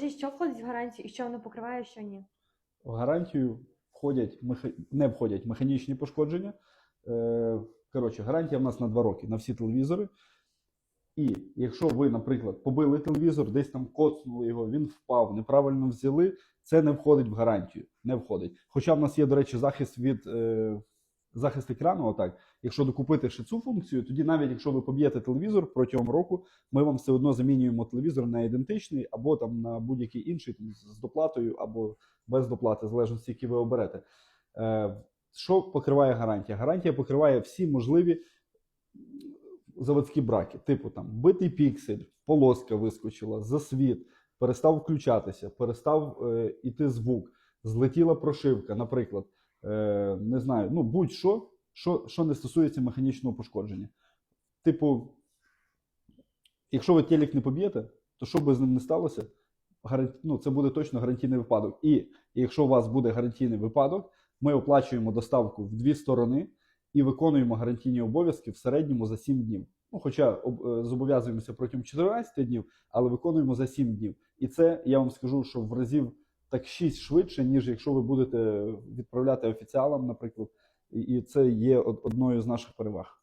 скажіть, що входить в гарантію і що воно покриває, що ні? В гарантію входять не входять механічні пошкодження. Е, Коротше, гарантія в нас на 2 роки на всі телевізори. І якщо ви, наприклад, побили телевізор, десь там коцнули його, він впав, неправильно взяли, це не входить в гарантію. Не входить. Хоча в нас є, до речі, захист від е, захист екрану. Отак. Якщо докупити ще цю функцію, тоді навіть якщо ви поб'єте телевізор протягом року, ми вам все одно замінюємо телевізор на ідентичний або там на будь-який інший там, з доплатою або без доплати, в залежності, які ви оберете. Е, що покриває гарантія? Гарантія покриває всі можливі заводські браки, типу там битий піксель, полоска вискочила, засвіт, перестав включатися, перестав е, іти звук, злетіла прошивка, наприклад, е, не знаю, ну будь-що, що, що не стосується механічного пошкодження. Типу, якщо ви телек не поб'єте, то що би з ним не сталося, ну, це буде точно гарантійний випадок. І якщо у вас буде гарантійний випадок, ми оплачуємо доставку в дві сторони і виконуємо гарантійні обов'язки в середньому за 7 днів. Ну, хоча е, зобов'язуємося протягом 14 днів, але виконуємо за 7 днів. І це я вам скажу, що в разів так 6 швидше, ніж якщо ви будете відправляти офіціалам, наприклад. І- це є од- одною з наших переваг.